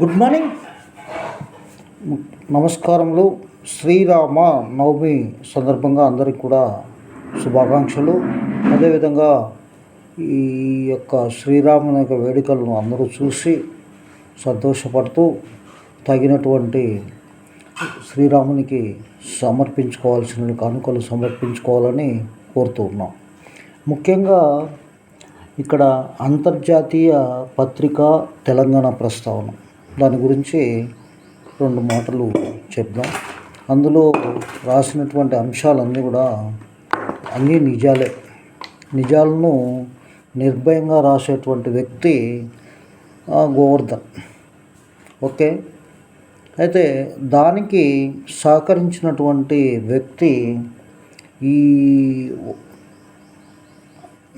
Good morning. నమస్కారములు. శ్రీరామ నవమి సందర్భంగా అందరికి కూడా శుభాకాంక్షలు. అదేవిధంగా ఈ యొక్క శ్రీరాముని యొక్క వేడుకలను అందరూ చూసి సంతోషపడుతూ తగినటువంటి శ్రీరామునికి సమర్పించుకోవాల్సిన కానుకలు సమర్పించుకోవాలని కోరుతూ ఉన్నాం. ముఖ్యంగా ఇక్కడ అంతర్జాతీయ పత్రిక తెలంగాణ ప్రస్తావన. దాని గురించి రెండు మాటలు చెప్దాం. అందులో రాసినటువంటి అంశాలన్నీ కూడా అన్నీ నిజాలే. నిజాలను నిర్భయంగా రాసేటువంటి వ్యక్తి గోవర్ధన్. ఓకే? అయితే దానికి సహకరించినటువంటి వ్యక్తి ఈ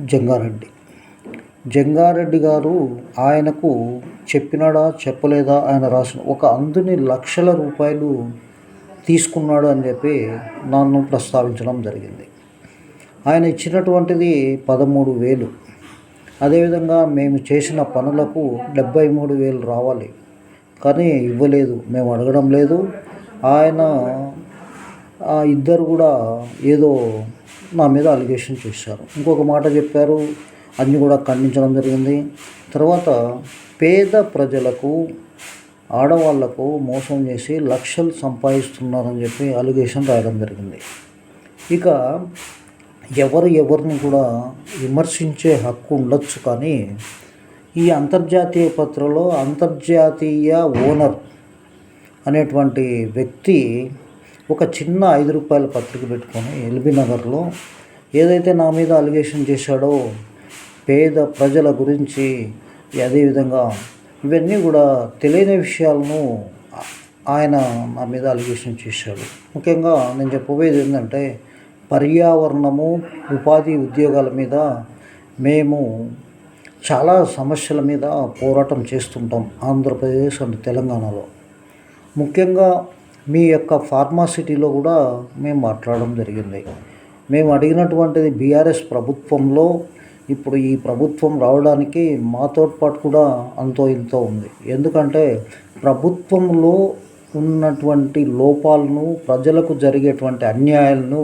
జంగారెడ్డి. జంగారెడ్డి గారు ఆయనకు చెప్పినాడా చెప్పలేదా ఆయన రాసిన ఒక అందుని లక్షల రూపాయలు తీసుకున్నాడు అని చెప్పి నన్ను ప్రస్తావించడం జరిగింది. ఆయన ఇచ్చినటువంటిది పదమూడు వేలు. అదేవిధంగా మేము చేసిన పనులకు డెబ్బై మూడు వేలు రావాలి. కానీ ఇవ్వలేదు మేము అడగడం లేదు. ఆయన ఆ ఇద్దరు కూడా ఏదో నా మీద అలిగేషన్ చేశారు. ఇంకొక మాట చెప్పారు అన్ని కూడా ఖండించడం జరిగింది. తర్వాత పేద ప్రజలకు ఆడవాళ్ళకు మోసం చేసి లక్షలు సంపాదిస్తున్నారని చెప్పి అలిగేషన్ రాయడం జరిగింది. ఇక ఎవరు ఎవరిని కూడా విమర్శించే హక్కు ఉండొచ్చు కానీ ఈ అంతర్జాతీయ పత్రలో అంతర్జాతీయ ఓనర్ అనేటువంటి వ్యక్తి ఒక చిన్న ఐదు రూపాయల పత్రిక పెట్టుకొని ఎల్బీ నగర్లో ఏదైతే నా మీద అలిగేషన్ చేశాడో పేద ప్రజల గురించి అదేవిధంగా ఇవన్నీ కూడా తెలియని విషయాలను ఆయన నా మీద అలిగేషన్ చేశాడు. ముఖ్యంగా నేను చెప్పబోయేది ఏంటంటే పర్యావరణము ఉపాధి ఉద్యోగాల మీద మేము చాలా సమస్యల మీద పోరాటం చేస్తుంటాం ఆంధ్రప్రదేశ్ అండ్ తెలంగాణలో. ముఖ్యంగా మీ యొక్క ఫార్మాసిటీలో కూడా మేము మాట్లాడడం జరిగింది. మేము అడిగినటువంటిది బీఆర్ఎస్ ప్రభుత్వంలో ఇప్పుడు ఈ ప్రభుత్వం రావడానికి మాతో పాటు కూడా అంతో ఇంతో ఉంది. ఎందుకంటే ప్రభుత్వంలో ఉన్నటువంటి లోపాలను ప్రజలకు జరిగేటువంటి అన్యాయాలను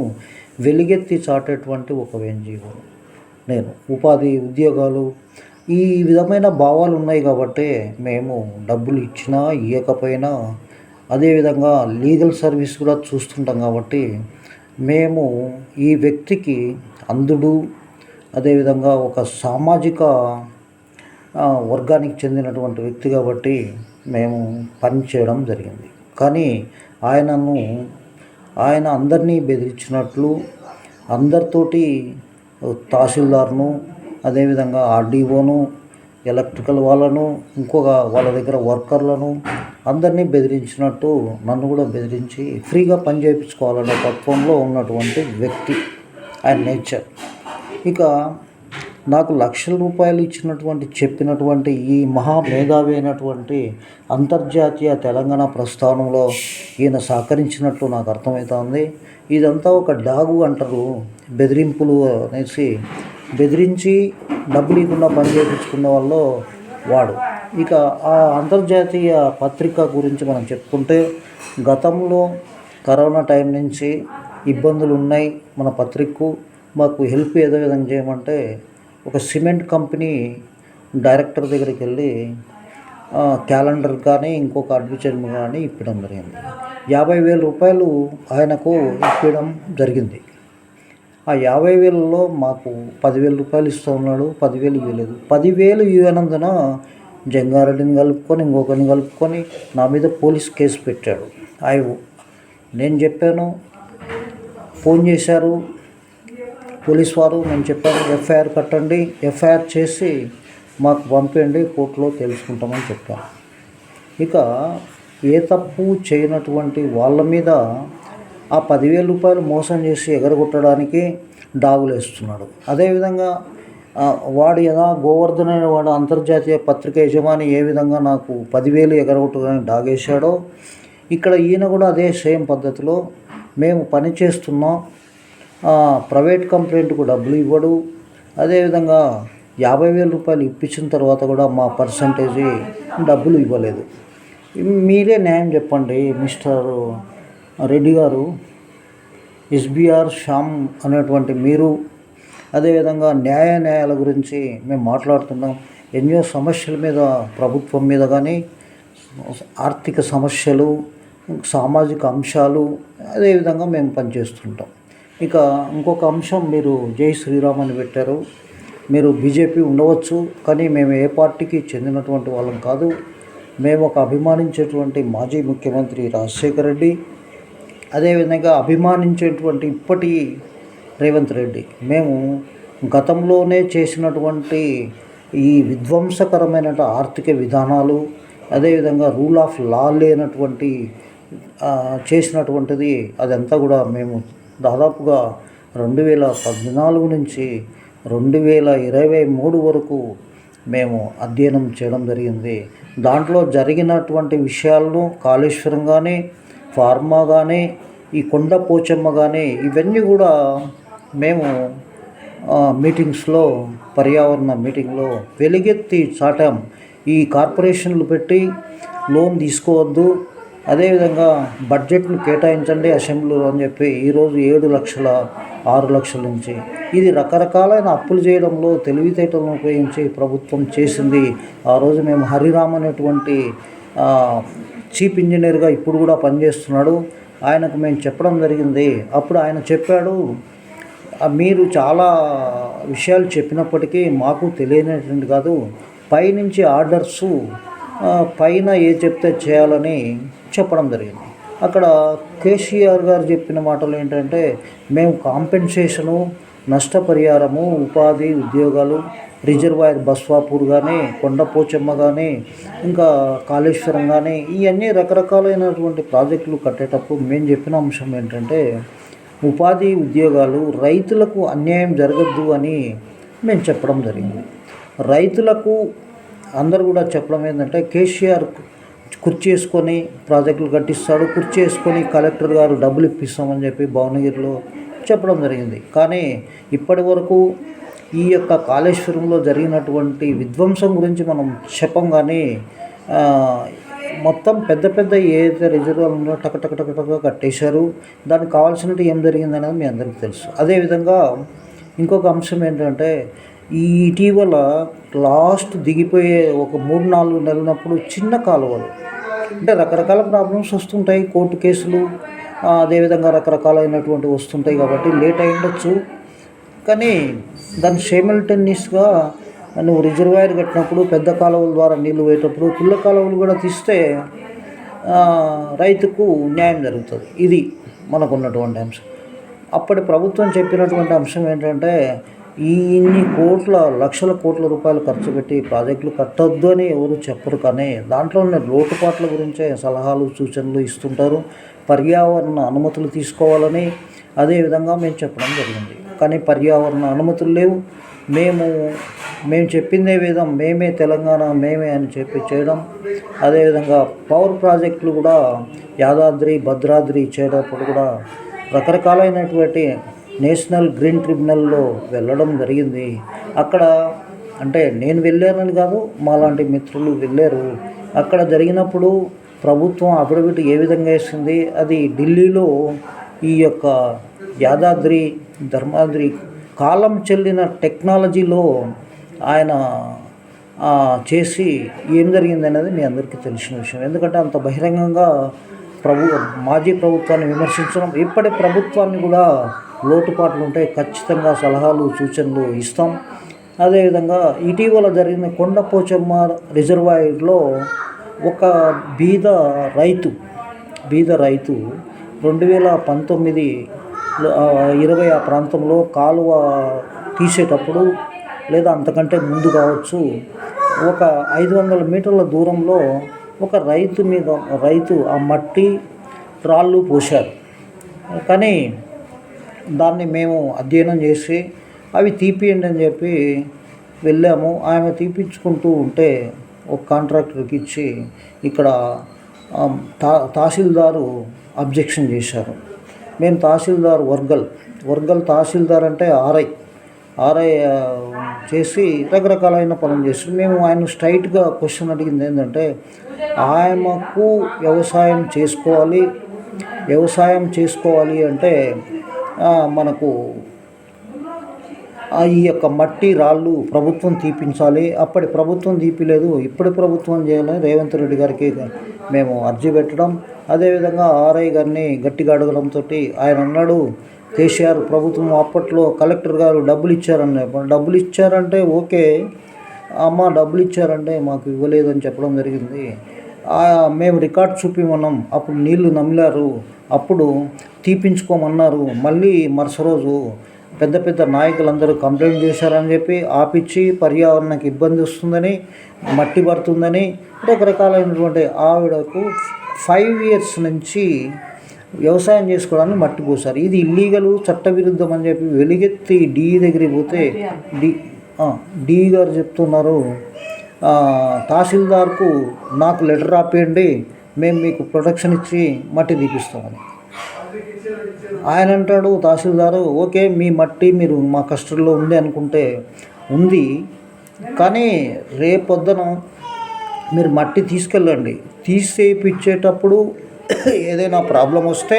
వెలుగెత్తి చాటేటువంటి ఒక ఎన్జిఓ నేను. ఉపాధి ఉద్యోగాలు ఈ విధమైన భావాలు ఉన్నాయి కాబట్టి మేము డబ్బులు ఇచ్చినా ఇవ్వకపోయినా అదేవిధంగా లీగల్ సర్వీస్ కూడా చూస్తుంటాం కాబట్టి మేము ఈ వ్యక్తికి అందుడు అదేవిధంగా ఒక సామాజిక వర్గానికి చెందినటువంటి వ్యక్తి కాబట్టి మేము పనిచేయడం జరిగింది. కానీ ఆయనను ఆయన అందరినీ బెదిరించినట్లు అందరితోటి తహసీల్దార్ను అదేవిధంగా ఆర్డీఓను ఎలక్ట్రికల్ వాళ్ళను ఇంకొక వాళ్ళ దగ్గర వర్కర్లను అందరినీ బెదిరించినట్టు నన్ను కూడా బెదిరించి ఫ్రీగా పని చేయించుకోవాలనే తత్వంలో ఉన్నటువంటి వ్యక్తి. ఆయన నేచర్. ఇక నాకు లక్షల రూపాయలు ఇచ్చినటువంటి చెప్పినటువంటి ఈ మహా మేధావి అయినటువంటి అంతర్జాతీయ తెలంగాణ ప్రస్థానంలో ఈయన సహకరించినట్లు నాకు అర్థమవుతోంది ఇదంతా ఒక డాగు అంటారు. బెదిరింపులు అనేసి బెదిరించి డబ్బులు ఇవ్వకుండా పని చేయించుకునే వాళ్ళు వాడు. ఇక ఆ అంతర్జాతీయ పత్రిక గురించి మనం చెప్పుకుంటే గతంలో కరోనా టైం నుంచి ఇబ్బందులు ఉన్నాయి మన పత్రికకు. మాకు హెల్ప్ ఏదో విధంగా చేయమంటే ఒక సిమెంట్ కంపెనీ డైరెక్టర్ దగ్గరికి వెళ్ళి క్యాలెండర్ కానీ ఇంకొక అడ్వర్టైజ్మెంట్ కానీ ఇప్పడం జరిగింది. యాభై వేల రూపాయలు ఆయనకు ఇప్పడం జరిగింది. ఆ యాభై వేలలో మాకు పదివేల రూపాయలు ఇస్తూ ఉన్నాడు పదివేలు ఇవ్వలేదు. పదివేలు ఇవ్వనందున జంగారెడ్డిని కలుపుకొని ఇంకొకరిని కలుపుకొని నా మీద పోలీస్ కేసు పెట్టాడు. ఆయన నేను చెప్పాను ఫోన్ చేశారు పోలీస్ వారు నేను చెప్పాము ఎఫ్ఐఆర్ కట్టండి ఎఫ్ఐఆర్ చేసి మాకు పంపండి కోర్టులో తెలుసుకుంటామని చెప్పాను. ఇక ఏ తప్పు చేయనటువంటి వాళ్ళ మీద ఆ పదివేల రూపాయలు మోసం చేసి ఎగరగొట్టడానికి డాగులేస్తున్నాడు అదేవిధంగా వాడు ఎలా గోవర్ధన్ అనే వాడు అంతర్జాతీయ పత్రిక యజమాని ఏ విధంగా నాకు పదివేలు ఎగరగొట్టడానికి డాగేశాడో ఇక్కడ ఈయన కూడా అదే సేమ్ పద్ధతిలో మేము పని చేస్తున్నాం ప్రైవేట్ కంప్లైంట్కు డబ్బులు ఇవ్వడు. అదేవిధంగా యాభై వేల రూపాయలు ఇప్పించిన తర్వాత కూడా మా పర్సంటేజీ డబ్బులు ఇవ్వలేదు. మీరే న్యాయం చెప్పండి మిస్టర్ రెడ్డి గారు. ఎస్బీఆర్ శ్యామ్ అనేటువంటి మీరు. అదేవిధంగా న్యాయ న్యాయాల గురించి మేము మాట్లాడుతున్నాం. ఎన్నో సమస్యల మీద ప్రభుత్వం మీద కానీ ఆర్థిక సమస్యలు సామాజిక అంశాలు అదేవిధంగా మేము పనిచేస్తుంటాం. ఇక ఇంకొక అంశం మీరు జై శ్రీరామ్ అని పెట్టారు. మీరు బీజేపీ ఉండవచ్చు కానీ మేము ఏ పార్టీకి చెందినటువంటి వాళ్ళం కాదు. మేము ఒక అభిమానించేటువంటి మాజీ ముఖ్యమంత్రి రాజశేఖర రెడ్డి అదేవిధంగా అభిమానించేటువంటి ఇప్పటి రేవంత్ రెడ్డి. మేము గతంలోనే చేసినటువంటి ఈ విధ్వంసకరమైన ఆర్థిక విధానాలు అదేవిధంగా రూల్ ఆఫ్ లా లేనటువంటి చేసినటువంటిది అదంతా కూడా మేము దాదాపుగా రెండు వేల పద్నాలుగు నుంచి రెండు వేల ఇరవై మూడు వరకు మేము అధ్యయనం చేయడం జరిగింది. దాంట్లో జరిగినటువంటి విషయాలను కాళేశ్వరం కానీ ఫార్మా కానీ ఈ కొండ పోచమ్మ కానీ ఇవన్నీ కూడా మేము మీటింగ్స్లో పర్యావరణ మీటింగ్లో వెలుగెత్తి చాటాం. ఈ కార్పొరేషన్లు పెట్టి లోన్ తీసుకోవద్దు అదేవిధంగా బడ్జెట్ను కేటాయించండి అసెంబ్లీలో అని చెప్పి ఈరోజు ఏడు లక్షల ఆరు లక్షల నుంచి. ఇది రకరకాలైన అప్పులు చేయడంలో తెలివితేటలను ఉపయోగించి ప్రభుత్వం చేసింది. ఆ రోజు మేము హరిరామ్ అనేటువంటి చీఫ్ ఇంజనీర్గా ఇప్పుడు కూడా పనిచేస్తున్నాడు. ఆయనకు మేము చెప్పడం జరిగింది. అప్పుడు ఆయన చెప్పాడు మీరు చాలా విషయాలు చెప్పినప్పటికీ మాకు తెలియనటువంటి కాదు. పైనుంచి ఆర్డర్సు పైన ఏ చెప్తే చేయాలని చెప్పడం జరిగింది. అక్కడ కేసీఆర్ గారు చెప్పిన మాటలు ఏంటంటే మేము కాంపెన్సేషను నష్టపరిహారము ఉపాధి ఉద్యోగాలు రిజర్వాయర్ బస్వాపూర్ కానీ కొండపోచమ్మ కానీ ఇంకా కాళేశ్వరం కానీ ఇవన్నీ రకరకాలైనటువంటి ప్రాజెక్టులు కట్టేటప్పుడు మేము చెప్పిన అంశం ఏంటంటే ఉపాధి ఉద్యోగాలు రైతులకు అన్యాయం జరగద్దు అని మేము చెప్పడం జరిగింది. రైతులకు అందరు కూడా చెప్పడం ఏంటంటే కేసీఆర్ కుర్చీ వేసుకొని ప్రాజెక్టులు కట్టిస్తాడు. కుర్చీ వేసుకొని కలెక్టర్ గారు డబ్బులు ఇప్పిస్తామని చెప్పి భువనగిరిలో చెప్పడం జరిగింది. కానీ ఇప్పటి వరకు ఈ యొక్క కాళేశ్వరంలో జరిగినటువంటి విధ్వంసం గురించి మనం చెప్పం కానీ మొత్తం పెద్ద పెద్ద ఏదైతే రిజర్వాయర్లు ఉందో టక టక టక టక కట్టేశారు. దానికి కావాల్సినట్టు ఏం జరిగింది అనేది మీ అందరికీ తెలుసు. అదేవిధంగా ఇంకొక అంశం ఏంటంటే ఈ ఇటీవల లాస్ట్ దిగిపోయే ఒక మూడు నాలుగు నెలలప్పుడు చిన్న కాలువలు. అంటే రకరకాల ప్రాబ్లమ్స్ వస్తుంటాయి. కోర్టు కేసులు అదేవిధంగా రకరకాలైనటువంటి వస్తుంటాయి కాబట్టి లేట్ అయి ఉండొచ్చు. కానీ దాని సైమల్టేనియస్గా నువ్వు రిజర్వాయర్ కట్టినప్పుడు పెద్ద కాలువల ద్వారా నీళ్ళు పోయేటప్పుడు పిల్ల కాలువలు కూడా తీస్తే రైతుకు న్యాయం జరుగుతుంది. ఇది మనకున్నటువంటి అంశం. అప్పటి ప్రభుత్వం చెప్పినటువంటి అంశం ఏంటంటే ఇన్ని కోట్ల లక్షల కోట్ల రూపాయలు ఖర్చు పెట్టి ప్రాజెక్టులు కట్టొద్దు అని ఎవరు చెప్పరు. కానీ దాంట్లో ఉన్న లోటుపాట్ల గురించే సలహాలు సూచనలు ఇస్తుంటారు. పర్యావరణ అనుమతులు తీసుకోవాలని అదేవిధంగా మేము చెప్పడం జరిగింది. కానీ పర్యావరణ అనుమతులు లేవు. మేము మేము చెప్పిందే విధం మేమే తెలంగాణ మేమే అని చెప్పి చేయడం. అదేవిధంగా పవర్ ప్రాజెక్టులు కూడా యాదాద్రి భద్రాద్రి ఇచ్చేటప్పుడు కూడా రకరకాలైనటువంటి నేషనల్ గ్రీన్ ట్రిబ్యునల్లో వెళ్ళడం జరిగింది. అక్కడ అంటే నేను వెళ్ళానని కాదు మాలాంటి మిత్రులు వెళ్ళారు. అక్కడ జరిగినప్పుడు ప్రభుత్వం అఫిడవిట్ ఏ విధంగా వేసింది అది ఢిల్లీలో ఈ యొక్క యాదాద్రి ధర్మాద్రి కాలం చెల్లిన టెక్నాలజీలో ఆయన చేసి ఏం జరిగింది అనేది మీ అందరికీ తెలిసిన విషయం. ఎందుకంటే అంత బహిరంగంగా ప్రభు మాజీ ప్రభుత్వాన్ని విమర్శించడం. ఇప్పటి ప్రభుత్వాన్ని కూడా లోటుపాట్లు ఉంటే ఖచ్చితంగా సలహాలు సూచనలు ఇస్తాం. అదేవిధంగా ఇటీవల జరిగిన కొండపోచమ్మ రిజర్వాయర్లో ఒక బీద రైతు బీద రైతు రెండు వేల పంతొమ్మిది ఇరవై ఆ ప్రాంతంలో కాలువ తీసేటప్పుడు లేదా అంతకంటే ముందు కావచ్చు ఒక ఐదు వందల మీటర్ల దూరంలో ఒక రైతు మీద రైతు ఆ మట్టి రాళ్ళు పోశారు. కానీ దాన్ని మేము అధ్యయనం చేసి అవి తీపియండి అని చెప్పి వెళ్ళాము. ఆమె తీపించుకుంటూ ఉంటే ఒక కాంట్రాక్టర్కి ఇచ్చి ఇక్కడ తా తహసీల్దారు అబ్జెక్షన్ చేశారు. మేము తహసీల్దార్ వర్గల్ వర్గల్ తహసీల్దార్ అంటే ఆర్ఐ. ఆర్ఐ చేసి రకరకాలైన పనులు చేసి మేము ఆయన స్ట్రైట్గా క్వశ్చన్ అడిగింది ఏంటంటే ఆయనకు వ్యవసాయం చేసుకోవాలి వ్యవసాయం చేసుకోవాలి అంటే మనకు ఈ యొక్క మట్టి రాళ్ళు ప్రభుత్వం తీపించాలి. అప్పటి ప్రభుత్వం తీపిలేదు ఇప్పటి ప్రభుత్వం చేయాలని రేవంత్ రెడ్డి గారికి మేము అర్జీ పెట్టడం. అదేవిధంగా ఆర్ఐ గారిని గట్టిగా అడగడంతో ఆయన అన్నాడు కేసీఆర్ ప్రభుత్వం అప్పట్లో కలెక్టర్ గారు డబ్బులు ఇచ్చారని డబ్బులు ఇచ్చారంటే ఓకే అమ్మ డబ్బులు ఇచ్చారంటే మాకు ఇవ్వలేదని చెప్పడం జరిగింది. మేము రికార్డ్ చూపిమన్నాం అప్పుడు నీళ్ళు నమ్మిలారు అప్పుడు తీపించుకోమన్నారు మళ్ళీ మరుస రోజు పెద్ద పెద్ద నాయకులందరూ కంప్లైంట్ చేశారని చెప్పి ఆపిచ్చి పర్యావరణానికి ఇబ్బంది వస్తుందని మట్టి పడుతుందని రకరకాలైనటువంటి ఆవిడకు ఫైవ్ ఇయర్స్ నుంచి వ్యవసాయం చేసుకోవడానికి మట్టి పోసారు ఇది ఇల్లీగల్ చట్టవిరుద్ధం అని చెప్పి వెలిగెత్తి డి దగ్గరికి పోతే డి డి గారు చెప్తున్నారు తహసీల్దార్కు నాకు లెటర్ రాపేయండి మేము మీకు ప్రొటెక్షన్ ఇచ్చి మట్టి తీపిస్తామని ఆయన అంటాడు తహసీల్దారు ఓకే మీ మట్టి మీరు మా కస్టడీలో ఉంది అనుకుంటే ఉంది కానీ రేపొద్దున మీరు మట్టి తీసుకెళ్ళండి. తీసేపిచ్చేటప్పుడు ఏదైనా ప్రాబ్లం వస్తే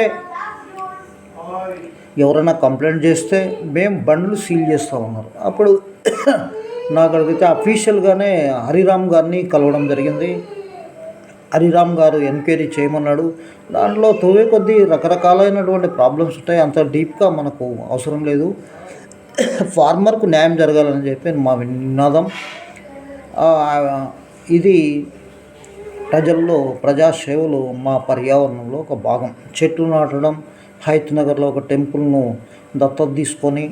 ఎవరైనా కంప్లైంట్ చేస్తే మేము బండ్లు సీల్ చేస్తామన్నారు అప్పుడు నాకు అడిగితే అఫీషియల్గానే హరిరామ్ గారిని కలవడం జరిగింది. హరిరామ్ గారు ఎంక్వైరీ చేయమన్నాడు. దాంట్లో తోవే కొద్దీ రకరకాలైనటువంటి ప్రాబ్లమ్స్ ఉంటాయి. అంత డీప్గా మనకు అవసరం లేదు. ఫార్మర్కు న్యాయం జరగాలని చెప్పి మా నినాదం ఇది ప్రజల్లో ప్రజాసేవలు మా పర్యావరణంలో ఒక భాగం. చెట్లు నాటడం హైత్ నగర్లో ఒక టెంపుల్ను దత్తత తీసుకొని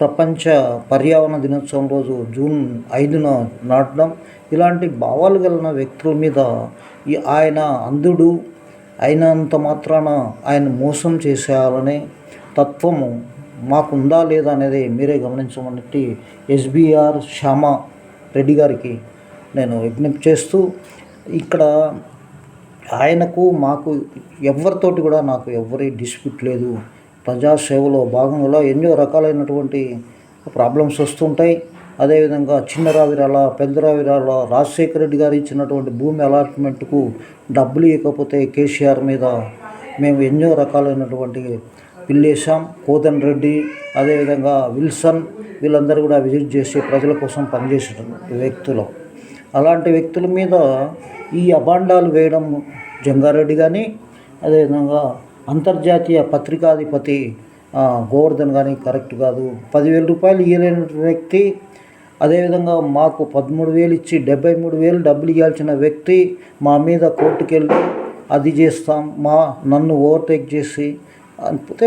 ప్రపంచ పర్యావరణ దినోత్సవం రోజు జూన్ ఐదున నాటడం. ఇలాంటి భావాలు కలిగిన వ్యక్తుల మీద ఈ ఆయన అంధుడు అయినంత మాత్రాన ఆయన మోసం చేసేయాలనే తత్వము మాకుందా లేదా అనేది మీరే గమనించమన్నట్టు ఎస్బీఆర్ శ్యామ రెడ్డి గారికి నేను విజ్ఞప్తి చేస్తూ ఇక్కడ ఆయనకు మాకు ఎవరితోటి కూడా నాకు ఎవరి డిస్ప్యూట్ లేదు. ప్రజాసేవలో భాగంగా ఎన్నో రకాలైనటువంటి ప్రాబ్లమ్స్ వస్తుంటాయి. అదేవిధంగా చిన్న రావిరాల పెద్ద రావిరాల రాజశేఖర రెడ్డి గారు ఇచ్చినటువంటి భూమి అలాట్మెంట్కు డబ్బులు ఇవ్వకపోతే కేసీఆర్ మీద మేము ఎన్నో రకాలైనటువంటి పిల్లేశాం కోదన్ రెడ్డి అదేవిధంగా విల్సన్ వీళ్ళందరూ కూడా విజిట్ చేసి ప్రజల కోసం పనిచేసేటువంటి వ్యక్తులు. అలాంటి వ్యక్తుల మీద ఈ అభాండాలు వేయడం జంగారెడ్డి కానీ అదేవిధంగా అంతర్జాతీయ పత్రికాధిపతి గోవర్ధన్ కానీ కరెక్ట్ కాదు. పదివేల రూపాయలు ఇవ్వలేని వ్యక్తి అదేవిధంగా మాకు పదమూడు వేలు ఇచ్చి డెబ్బై మూడు వేలు డబ్బులు ఇవ్వాల్సిన వ్యక్తి మా మీద కోర్టుకెళ్ళి అది చేస్తాం మా నన్ను ఓవర్టేక్ చేసి అంతే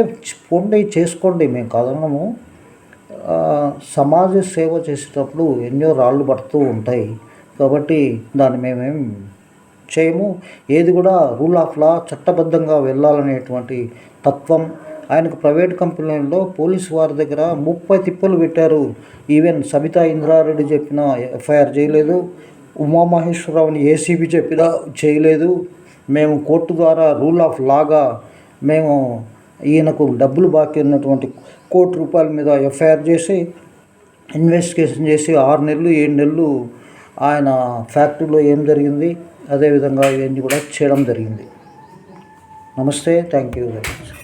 పొండి చేసుకోండి మేము కాదనము. సమాజ సేవ చేసేటప్పుడు ఎన్నో రాళ్ళు పడుతూ ఉంటాయి. కాబట్టి దాన్ని మేమేం చేయము. ఏది కూడా రూల్ ఆఫ్ లా చట్టబద్ధంగా వెళ్ళాలనేటువంటి తత్వం. ఆయనకు ప్రైవేట్ కంపెనీలో పోలీసు వారి దగ్గర ముప్పై తిప్పలు పెట్టారు. ఈవెన్ సబితా ఇంద్రారెడ్డి చెప్పిన ఎఫ్ఐఆర్ చేయలేదు. ఉమామహేశ్వరరావుని ఏసీబీ చెప్పినా చేయలేదు. మేము కోర్టు ద్వారా రూల్ ఆఫ్ లాగా మేము ఈయనకు డబ్బులు బాకీ ఉన్నటువంటి కోటి రూపాయల మీద ఎఫ్ఐఆర్ చేసి ఇన్వెస్టిగేషన్ చేసి ఆరు నెలలు ఏడు నెలలు ఆయన ఫ్యాక్టరీలో ఏం జరిగింది అదేవిధంగా ఇవన్నీ కూడా చేయడం జరిగింది. నమస్తే థ్యాంక్ యూ వెరీ మచ్.